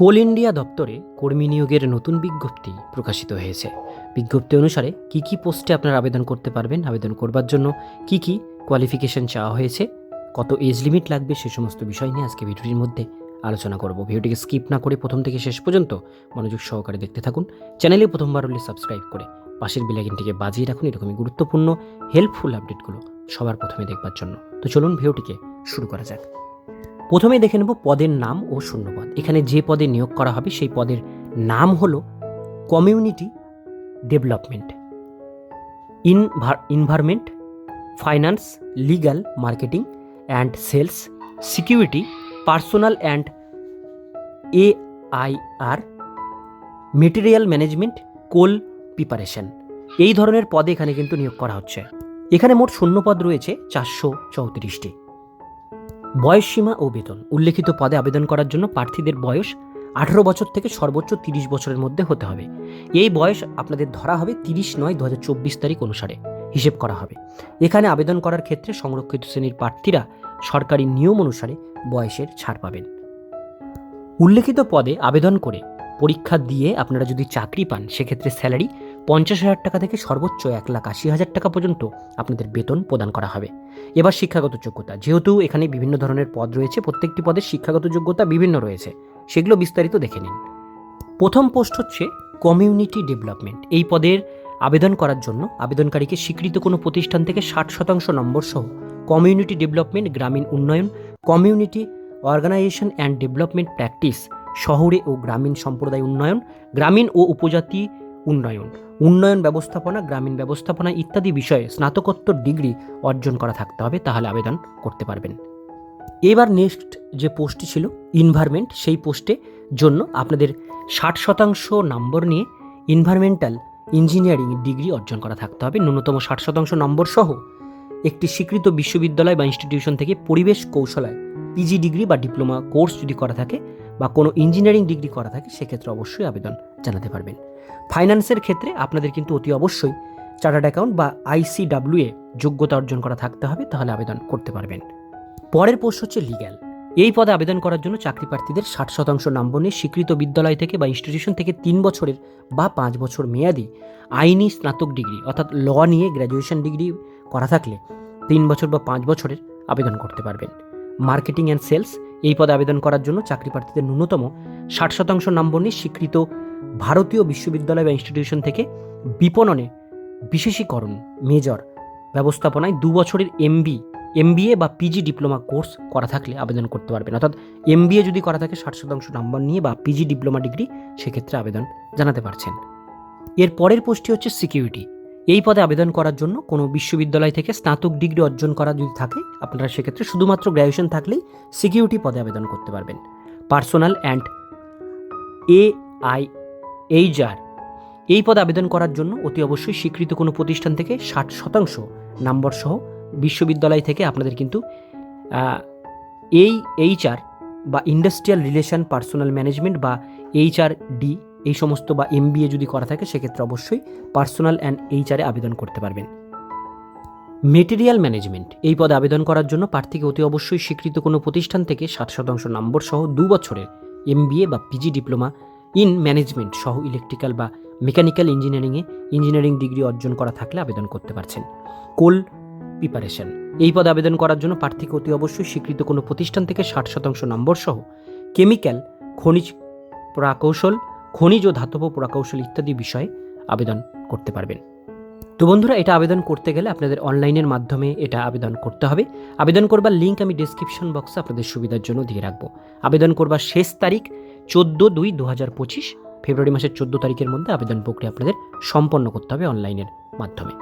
কোল India দপ্তরে কর্মী নিয়োগের নতুন বিজ্ঞপ্তি প্রকাশিত হয়েছে। বিজ্ঞপ্তি অনুসারে কি কি পোস্টে আপনারা আবেদন করতে পারবেন, আবেদন করবার জন্য কি কি কোয়ালিফিকেশন চাওয়া হয়েছে, কত এজ লিমিট লাগবে সে সমস্ত বিষয় নিয়ে আজকে ভিডিওটির মধ্যে আলোচনা করব। ভিডিওটিকে স্কিপ না করে প্রথম থেকে শেষ পর্যন্ত মনোযোগ সহকারে দেখতে থাকুন। চ্যানেলে প্রথমবার হলে সাবস্ক্রাইব করে পাশের বেলাইকিনটিকে বাজিয়ে রাখুন, এরকমই গুরুত্বপূর্ণ হেল্পফুল আপডেটগুলো সবার প্রথমে দেখবার জন্য। তো চলুন ভিডিওটিকে শুরু করা যাক। প্রথমে দেখে নেব পদের নাম ও শূন্যপদ। এখানে যে পদে নিয়োগ করা হবে, সেই পদের নাম হলো community development environment, finance legal marketing and sales, security, personal and A I R material management, coal preparation. এই ধরনের পদে এখানে কিন্তু নিয়োগ করা হচ্ছে। এখানে মোট শূন্যপদ রয়েছে চারশো চৌত্রিশটি। বয়সসীমা ও বেতন। উল্লেখিত পদে আবেদন করার জন্য প্রার্থীদের বয়স আঠারো বছর থেকে সর্বোচ্চ তিরিশ বছরের মধ্যে হতে হবে। এই বয়স আপনাদের ধরা হবে তিরিশ নয় দু তারিখ অনুসারে হিসেব করা হবে। এখানে আবেদন করার ক্ষেত্রে সংরক্ষিত শ্রেণির প্রার্থীরা সরকারি নিয়ম অনুসারে বয়সের ছাড় পাবেন। উল্লেখিত পদে আবেদন করে পরীক্ষা দিয়ে আপনারা যদি চাকরি পান, সেক্ষেত্রে স্যালারি পঞ্চাশ হাজার টাকা থেকে সর্বোচ্চ এক লাখ আশি হাজার টাকা পর্যন্ত আপনাদের বেতন প্রদান করা হবে। এবার শিক্ষাগত যোগ্যতা। যেহেতু এখানে বিভিন্ন ধরনের পদ রয়েছে, প্রত্যেকটি পদের শিক্ষাগত যোগ্যতা বিভিন্ন রয়েছে। সেগুলো বিস্তারিত দেখে নিন। প্রথম পোস্ট হচ্ছে কমিউনিটি ডেভেলপমেন্ট। এই পদের আবেদন করার জন্য আবেদনকারীকে স্বীকৃত কোনো প্রতিষ্ঠান থেকে ষাট শতাংশ নম্বর সহ কমিউনিটি ডেভেলপমেন্ট, গ্রামীণ উন্নয়ন, community organisation and development practice, শহরে ও গ্রামীণ সম্প্রদায় উন্নয়ন, গ্রামীণ ও উপজাতি উন্নয়ন উন্নয়ন ব্যবস্থাপনা, গ্রামীণ ব্যবস্থাপনা ইত্যাদি বিষয়ে স্নাতকোত্তর ডিগ্রি অর্জন করা থাকতে হবে, তাহলে আবেদন করতে পারবেন। এবার নেক্সট যে পোস্টটি ছিল ইনভারমেন্ট সেই পোস্টে জন্য আপনাদের ষাট শতাংশ নম্বর নিয়ে ইনভারমেন্টাল ইঞ্জিনিয়ারিং ডিগ্রি অর্জন করা থাকতে হবে। ন্যূনতম ষাট শতাংশ নম্বর সহ একটি স্বীকৃত বিশ্ববিদ্যালয় বা ইনস্টিটিউশন থেকে পরিবেশ কৌশলায় পিজি ডিগ্রি বা ডিপ্লোমা কোর্স যদি করা থাকে বা কোনো ইঞ্জিনিয়ারিং ডিগ্রি করা থাকে, সেক্ষেত্রে অবশ্যই আবেদন জানাতে পারবেন। ফাইন্যান্সের ক্ষেত্রে আপনাদের কিন্তু অতি অবশ্যই চার্টার্ড অ্যাকাউন্ট বা আইসিডাব্লিউ এ যোগ্যতা অর্জন করা থাকতে হবে, তাহলে আবেদন করতে পারবেন। পরের পোস্ট হচ্ছে লিগ্যাল এই পদে আবেদন করার জন্য চাকরি প্রার্থীদের ষাট শতাংশ নম্বর নিয়ে স্বীকৃত বিদ্যালয় থেকে বা ইনস্টিটিউশন থেকে তিন বছরের বা পাঁচ বছর মেয়াদি আইনি স্নাতক ডিগ্রি, অর্থাৎ ল নিয়ে গ্র্যাজুয়েশন ডিগ্রি করা থাকলে তিন বছর বা পাঁচ বছরের আবেদন করতে পারবেন। মার্কেটিং অ্যান্ড সেলস এই পদে আবেদন করার জন্য চাকরি প্রার্থীদের ন্যূনতম ষাট শতাংশ নম্বর নিয়ে স্বীকৃত ভারতীয় বিশ্ববিদ্যালয় বা ইনস্টিটিউশন থেকে বিপণনে বিশেষীকরণ মেজর ব্যবস্থাপনায় দু বছরের এমবি এমবিএ বা পিজি ডিপ্লোমা কোর্স করা থাকলে আবেদন করতে পারবেন। অর্থাৎ এমবিএ যদি করা থাকে, ষাট শতাংশ নাম্বার নিয়ে বা পিজি ডিপ্লোমা ডিগ্রি সেক্ষেত্রে আবেদন জানাতে পারছেন। এর পরের পোস্টটি হচ্ছে সিকিউরিটি এই পদে আবেদন করার জন্য কোনো বিশ্ববিদ্যালয় থেকে স্নাতক ডিগ্রি অর্জন করা যদি থাকে, আপনারা সেক্ষেত্রে শুধুমাত্র গ্র্যাজুয়েশন থাকলেই সিকিউরিটি পদে আবেদন করতে পারবেন। Personal and A I HR এই পদে আবেদন করার জন্য অতি অবশ্যই স্বীকৃত কোনো প্রতিষ্ঠান থেকে ষাট শতাংশ নম্বর সহ বিশ্ববিদ্যালয় থেকে আপনাদের কিন্তু এই এইচআর বা ইন্ডাস্ট্রিয়াল রিলেশন, পার্সোনাল ম্যানেজমেন্ট বা এইচআর ডি, এই সমস্ত বা এমবিএ যদি করা থাকে, সেক্ষেত্রে অবশ্যই পার্সোনাল অ্যান্ড এইচআরে আবেদন করতে পারবেন। মেটেরিয়াল ম্যানেজমেন্ট, এই পদে আবেদন করার জন্য প্রার্থীকে অতি অবশ্যই স্বীকৃত কোনো প্রতিষ্ঠান থেকে ষাট শতাংশ নম্বর সহ দু বছরের এমবিএ বা পিজি ডিপ্লোমা ইন ম্যানেজমেন্ট সহ ইলেকট্রিক্যাল বা মেকানিক্যাল ইঞ্জিনিয়ারিংয়ে ইঞ্জিনিয়ারিং ডিগ্রি অর্জন করা থাকলে আবেদন করতে পারছেন। Coal preparation. এই পদে আবেদন করার জন্য প্রার্থীকে অতি অবশ্যই স্বীকৃত কোনো প্রতিষ্ঠান থেকে ষাট শতাংশ নম্বর সহ কেমিক্যাল, খনিজ প্রকৌশল খনিজ ও ধাতব প্রকৌশল ইত্যাদি বিষয়ে আবেদন করতে পারবেন। তো বন্ধুরা, এটা আবেদন করতে গেলে আপনাদের অনলাইনের মাধ্যমে এটা আবেদন করতে হবে। আবেদন করবার লিঙ্ক আমি ডিসক্রিপশন বক্সে আপনাদের সুবিধার জন্য দিয়ে রাখব। আবেদন করবার শেষ তারিখ চোদ্দ দুই দু হাজার পঁচিশ ফেব্রুয়ারি মাসের চোদ্দ তারিখের মধ্যে আবেদন প্রক্রিয়া আপনাদের সম্পন্ন করতে হবে অনলাইনের মাধ্যমে।